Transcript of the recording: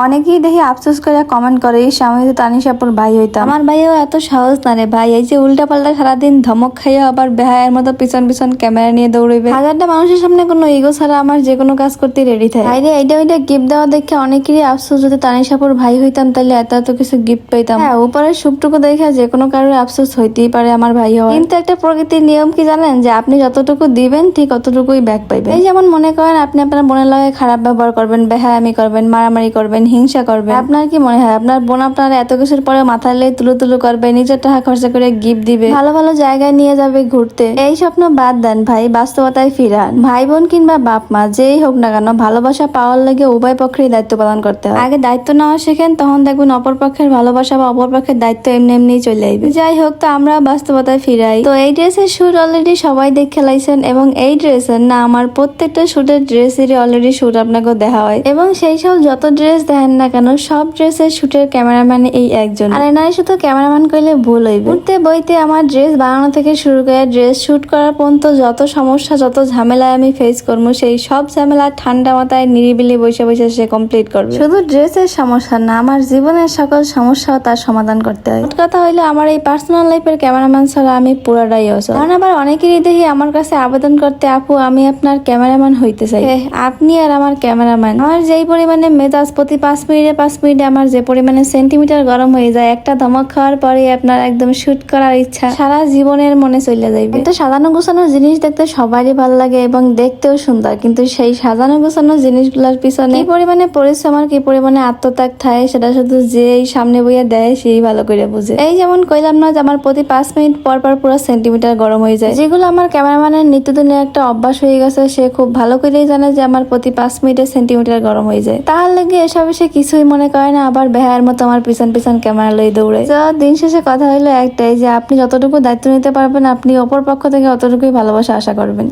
অনেকেই দেখি আফসোস করে কমেন্ট করে "ইস, আমি তো তানিশাপুর ভাই হইতাম। আমার ভাইও এত সহজ না রে ভাই এই যে উল্টা পাল্টা সারাদিন ধমক খাইয়া আবার বেহায়ের মতো পিছন পিছন ক্যামেরা নিয়ে দৌড়বে হাজারটা মানুষের সামনে কোনো ইগো ছাড়া আমার যে কোনো কাজ করতে রেডি থাকে। ভাইরে এইটা ওইটা গিফট দেওয়া দেখে অনেকেরই আফসোস যদি তানিশাপুর ভাই হইতাম তাহলে এত এত কিছু গিফট পেতাম। হ্যাঁ উপরের সুপটুকু দেখে যে কোনো কারোর আফসোস হইতেই পারে আমার ভাই হওয়ার। কিন্তু একটা প্রকৃতির নিয়ম কি জানেন? যে আপনি যতটুকু দিবেন ঠিক অতটুকুই ব্যাক পাইবেন। এই যেমন মনে করেন আপনি আপনার বোনের লগে খারাপ ব্যবহার করবেন বেহায়ামি করবেন মারামারি করবেন হিংসা করবে আপনার কি মনে হয়? আপনার বোন আপনার এত কিছুর পরে মাথায় লেগে তুলু তুলু করবে নিজের টাকা খরচা করে গিফট দিবে? ভালো ভালো জায়গায় নিয়ে যাবে ঘুরতে। এই স্বপ্ন বাদ দেন ভাই বাস্তবতায় ফিরান। ভাই বোন কিংবা বাপ মা যেই হোক না কেন ভালোবাসা পাওয়ার লেগে উভয় পক্ষের দায়িত্ব পালন করতে হয়। আগে দায়িত্ব নেওয়া শেখেন তখন দেখবেন অপর পক্ষের ভালোবাসা বা অপর পক্ষের দায়িত্ব এমনি এমনি চলে আসবে। যাই হোক তো আমরা বাস্তবতায় ফিরাই। তো এই ড্রেসের শুট অলরেডি সবাই দেখে লাইছেন এবং এই ড্রেসের না আমার প্রত্যেকটা শুটের ড্রেসেরই অলরেডি শুট আপনাকে দেখা হয়। এবং সেই সব যত ড্রেস দেখেন না কেন, সব ড্রেসের শুটের ক্যামেরাম্যান এই একজন। আর এনারে শুধু ক্যামেরাম্যান কইলে ভুল হইবে। উঠতে বইতে আমার ড্রেস বানানো থেকে শুরু করে ড্রেস শুট করার পর্যন্ত যত সমস্যা, যত ঝামেলায় আমি ফেস করব, সেই সব ঝামেলা ঠান্ডা মাথায় নিরিবিলি বসে বসে সে কমপ্লিট করবে। শুধু ড্রেসের সমস্যা না, আমার জীবনের সকল সমস্যাও তার সমাধান করতে হয়। কথা হইল, আমার এই পার্সোনাল লাইফের ক্যামেরাম্যান ছাড়া আমি পুরাটাই অসল কারণ আবার অনেকেরই দেখি আমার কাছে আবেদন করতে, আপু, আমি আপনার ক্যামেরাম্যান হইতে চাই। আপনি আর আমার ক্যামেরাম্যান আমার যেই পরিমাণে মেজাজ, প্রতি পাঁচ মিনিটে পাঁচ মিনিটে আমার যে পরিমাণে সেন্টিমিটার গরম হয়ে যায়, একটা ধমক খাওয়ার পরে আপনার একদম শুট করার ইচ্ছা। সারা জীবনের মনে চলে যাইবে। একটা সাজানো গোছানো জিনিস দেখতে সবারই ভালো লাগে এবং দেখতেও সুন্দর। কিন্তু সেই সাজানো গোছানো জিনিসগুলোর পিছনে কি পরিমাণে পরিশ্রম আর কি পরিমাণে আত্মত্যাগ থাকে, সেটা শুধু যেই সামনে বইয়ে দেয়, সেই ভালো করে বুঝে। এই যেমন কইলাম না যে আমার প্রতি পাঁচ মিনিট পর পর পুরো সেন্টিমিটার গরম হয়ে যায়। যেগুলো আমার ক্যামেরাম্যানের নিত্যদিনের একটা অভ্যাস হয়ে গেছে, সে খুব ভালো করেই জানে যে আমার প্রতি পাঁচ মিনিটে সেন্টিমিটার গরম হয়ে যায়। তার লেগে এসব সে কিছুই মনে করে না, আবার বেহার মতো আমার পিছন পিছন ক্যামেরা লই দৌড়ে। তো দিন শেষে কথা হলো একটাই যে আপনি যতটুকু দায়িত্ব নিতে পারবেন, আপনি অপর পক্ষ থেকে অতটুকুই ভালোবাসা আশা করবেন।